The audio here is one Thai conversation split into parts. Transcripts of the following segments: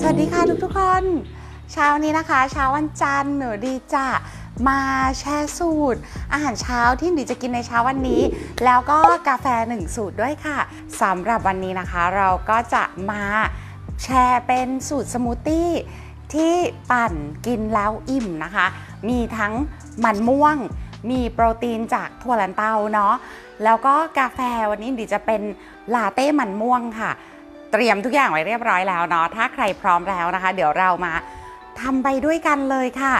สวัสดีค่ะทุกทุกคน เช้านี้นะคะ เช้าวันจันทร์หนูดีจะมาแชร์สูตร อาหารเช้าที่หนูจะกินในเช้าวันนี้ แล้วก็กาแฟหนึ่งสูตรด้วยค่ะสำหรับวันนี้นะคะ เราก็จะมาแชร์เป็นสูตรสมูทตี้ที่ปั่นกินแล้วอิ่มนะคะ มีทั้งมันม่วง มีโปรตีนจากถั่วลันเตาเนาะแล้วก็กาแฟวันนี้ดิจะเป็นลาเต้มันม่วงค่ะ เตรียมทุกอย่างไว้เรียบร้อยแล้วเนาะถ้าใครพร้อมแล้วนะคะ เดี๋ยวเรามาทำไปด้วยกันเลยค่ะ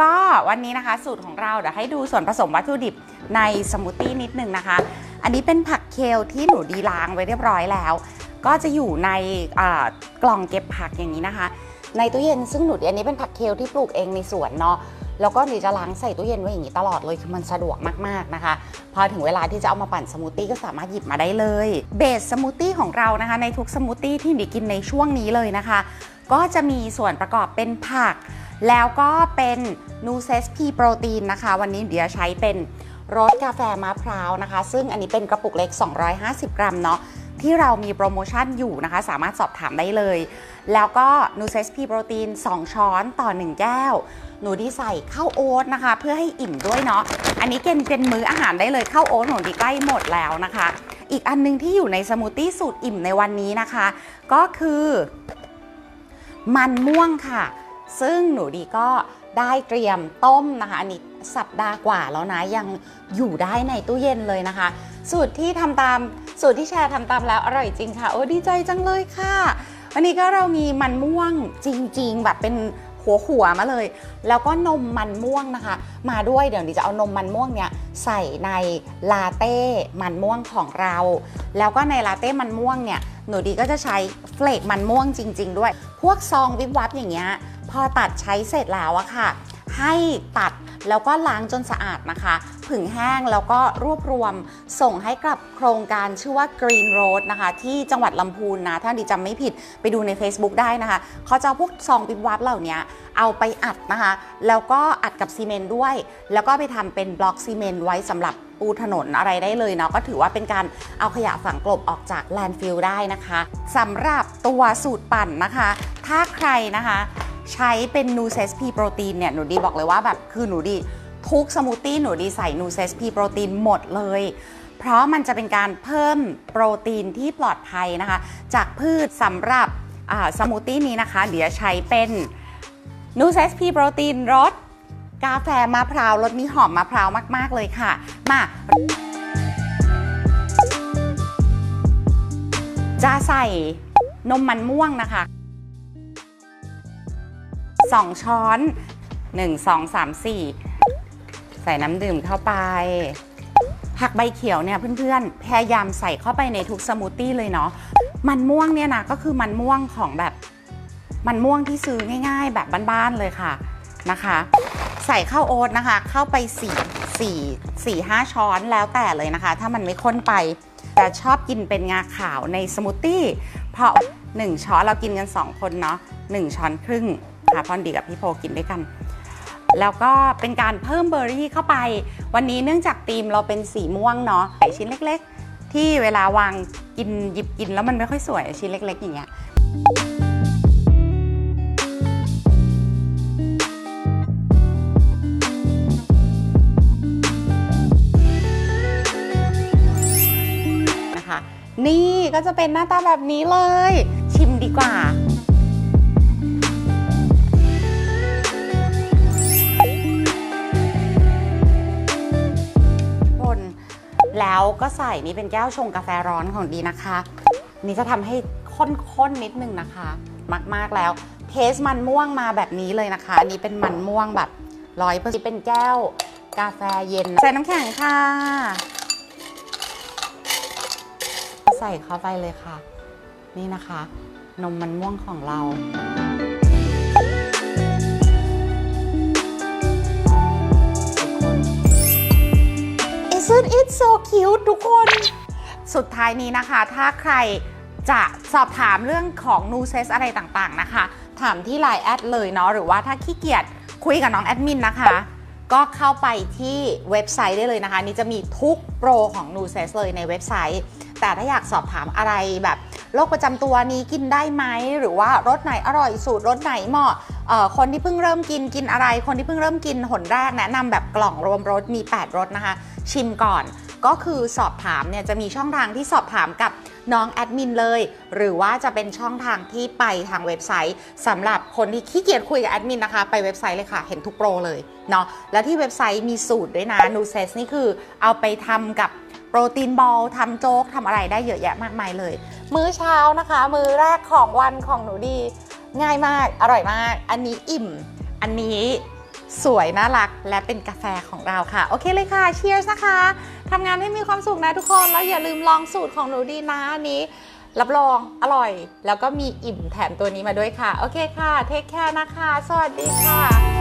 ก็วันนี้นะคะสูตรของเราเดี๋ยวให้ดูส่วนผสมวัตถุดิบในสมูทตี้นิดนึงนะคะ อันนี้เป็นผักเคลที่หนูดีล้างไว้เรียบร้อยแล้ว ก็จะอยู่ในกล่องเก็บผักอย่างนี้นะคะ ในตู้เย็นซึ่งหนูอันนี้เป็นผักเคลที่ปลูกเองในสวนเนาะ แล้วก็หนูจะล้างใส่ตู้เย็นไว้อย่างนี้ตลอดเลยคือมันสะดวกมากๆนะคะ พอถึงเวลาที่จะเอามาปั่นสมูทตี้ก็สามารถหยิบมาได้เลยเบสสมูทตี้ของเรานะคะ ในทุกสมูทตี้ที่หนูกินในช่วงนี้เลยนะคะ ก็จะมีส่วนประกอบเป็นผัก แล้วก็เป็นนูเซสพีโปรตีนนะคะ วันนี้เดี๋ยวใช้เป็นรสกาแฟมะพร้าวนะคะ ซึ่งอันนี้เป็นกระปุกเล็ก 250 กรัมเนาะ ที่เรามีโปรโมชั่นอยู่นะคะ สามารถสอบถามได้เลย แล้วก็นูเซสพีโปรตีน 2 ช้อนต่อ 1 แก้ว หนูดีใส่ข้าวโอ๊ตนะคะ เพื่อให้อิ่มด้วยเนาะอันนี้เป็นเป็นมื้ออาหารได้เลยข้าวโอ๊ตหนูดีใกล้หมดแล้วนะคะ อีกอันนึงที่อยู่ในสมูทตี้สูตรอิ่มในวันนี้นะคะ ก็คือ มันม่วงค่ะ ซึ่งหนูดีก็ได้เตรียมต้มนะคะอันนี้ สัปดาห์กว่าแล้วนะยังอยู่ได้ในตู้เย็นเลยนะคะ สูตรที่ทำตามสูตรที่แชร์ทำตามแล้วอร่อยจริงค่ะ โอ้ดีใจจังเลยค่ะ วันนี้ก็เรามีมันม่วงจริง ๆ แบบเป็นหัวหัวๆมาเลย แล้วก็นมมันม่วงนะคะ มาด้วยเดี๋ยวนี้จะเอานมมันม่วงเนี่ยใส่ในลาเต้มันม่วงของเรา แล้วก็ในลาเต้มันม่วงเนี่ยหนูดีก็จะใช้เฟลกมันม่วงจริง ๆ ด้วย พวกซองวิบวับอย่างเงี้ยพอตัดใช้เสร็จแล้วอะค่ะ ให้ตัด แล้วก็ล้างจนสะอาดนะคะ ผึ่งแห้งแล้วก็รวบรวมส่งให้กับโครงการชื่อว่า Green Road นะคะ ที่จังหวัดลำพูนนะ ถ้าดีจำไม่ผิดไปดูใน Facebook ได้นะคะเขาจะพวกซองปิบวับเหล่านี้เอาไปอัดนะคะ แล้วก็อัดกับซีเมนต์ด้วย แล้วก็ไปทำเป็นบล็อกซีเมนต์ไว้สำหรับปูถนนอะไรได้เลยเนาะก็ถือว่าเป็นการเอาขยะฝังกลบออกจากแลนด์ฟิลได้นะคะสำหรับตัวสูตรปั่นนะคะ ถ้าใครนะคะ ใช้เป็นนูเซสพีโปรตีนเนี่ยหนูดีบอกเลยว่าแบบคือหนูดีทุกสมูทตี้หนูดีใส่นูเซสพีโปรตีนหมดเลย เพราะมันจะเป็นการเพิ่มโปรตีนที่ปลอดภัยนะคะ จากพืชสำหรับสมูทตี้นี้นะคะ เดี๋ยวใช้เป็นนูเซสพีโปรตีนรสกาแฟมะพร้าวรสนี้หอมมะพร้าวมาก ๆ เลยค่ะ มาจะใส่นมมันม่วงนะคะ 2 ช้อน 1 2 3 4 ใส่น้ำดื่มเข้าไป ผักใบเขียวเนี่ยเพื่อนๆ พยายามใส่เข้าไปในทุกสมูทตี้เลยเนาะ มันม่วงเนี่ยนะก็คือมันม่วงของแบบ มันม่วงที่ซื้อง่าย ๆ แบบบ้านๆเลยค่ะนะคะ ใส่ข้าวโอ๊ตนะคะ เข้าไป4 4 4 5 ช้อนแล้วแต่เลยนะคะ ถ้ามันไม่ข้นไปแต่ชอบกินเป็นงาขาวในสมูทตี้เพราะ 1 ช้อนเรากินกัน 2 คนเนาะ1ช้อนครึ่ง ค่ะพอนดีกับพี่โพกินด้วยกัน แล้วก็เป็นการเพิ่มเบอร์รี่เข้าไป วันนี้เนื่องจากธีมเราเป็นสีม่วงเนาะใส่ชิ้นเล็ก ๆ ที่เวลาวางกินหยิบกินแล้วมันไม่ค่อยสวยชิ้นเล็ก ๆ อย่างเงี้ยนะคะนี่ก็จะเป็นหน้าตาแบบนี้เลย ชิมดีกว่า แล้วก็ใส่นี่เป็นแก้วชงกาแฟร้อนของดีนะคะ นี่จะทำให้ข้นๆนิดนึงนะคะ มากๆแล้ว เทสมันม่วงมาแบบนี้เลยนะคะ อันนี้เป็นมันม่วงแบบร้อยเปอร์เซ็นต์เป็นแก้วกาแฟเย็น ใส่น้ำแข็งค่ะ ใส่เข้าไปเลยค่ะ นี่นะคะ นมมันม่วงของเรา Isn't it so cute ทุกคน สุดท้ายนี้นะคะ ถ้าใครจะสอบถามเรื่องของ นูเซสอะไรต่างๆนะคะ ถามที่ Line แอดเลยเนาะ หรือว่าถ้าขี้เกียจคุยกับน้องแอดมินนะคะ ก็เข้าไปที่เว็บไซต์ได้เลยนะคะ นี่จะมีทุกโปรของ n u s e s เลยในเว็บไซต์ แต่ถ้าอยากสอบถามอะไรแบบโรคประจำตัวนี้กินได้ไหม หรือว่ารสไหนอร่อยสูตรรสไหนเหมาะ คนที่เพิ่งเริ่มกินกินอะไร คนที่เพิ่งเริ่มกินหนแรกแนะนำแบบกล่องรวมรสมี 8รสนะคะ ชิมก่อนก็คือสอบถามเนี่ยจะมีช่องทางที่สอบถามกับน้องแอดมินเลย หรือว่าจะเป็นช่องทางที่ไปทางเว็บไซต์สำหรับคนที่ขี้เกียจคุยกับแอดมินนะคะ ไปเว็บไซต์เลยค่ะ เห็นทุกโปรเลยเนาะแล้วที่เว็บไซต์มีสูตรด้วยนะนูเซสนี่คือเอาไปทำกับโปรตีนบอลทำโจ๊กทำอะไรได้เยอะแยะมากมายเลย มื้อเช้านะคะ มื้อแรกของวันของหนูดี ง่ายมาก อร่อยมาก อันนี้อิ่ม อันนี้สวยน่ารักและเป็นกาแฟของเราค่ะ โอเคเลยค่ะเชียร์สนะคะทำงานให้มีความสุขนะทุกคน แล้วอย่าลืมลองสูตรของหนูดีนะอันนี้ รับรองอร่อย แล้วก็มีอิ่มแถมตัวนี้มาด้วยค่ะ โอเคค่ะ เทคแคร์นะคะ สวัสดีค่ะ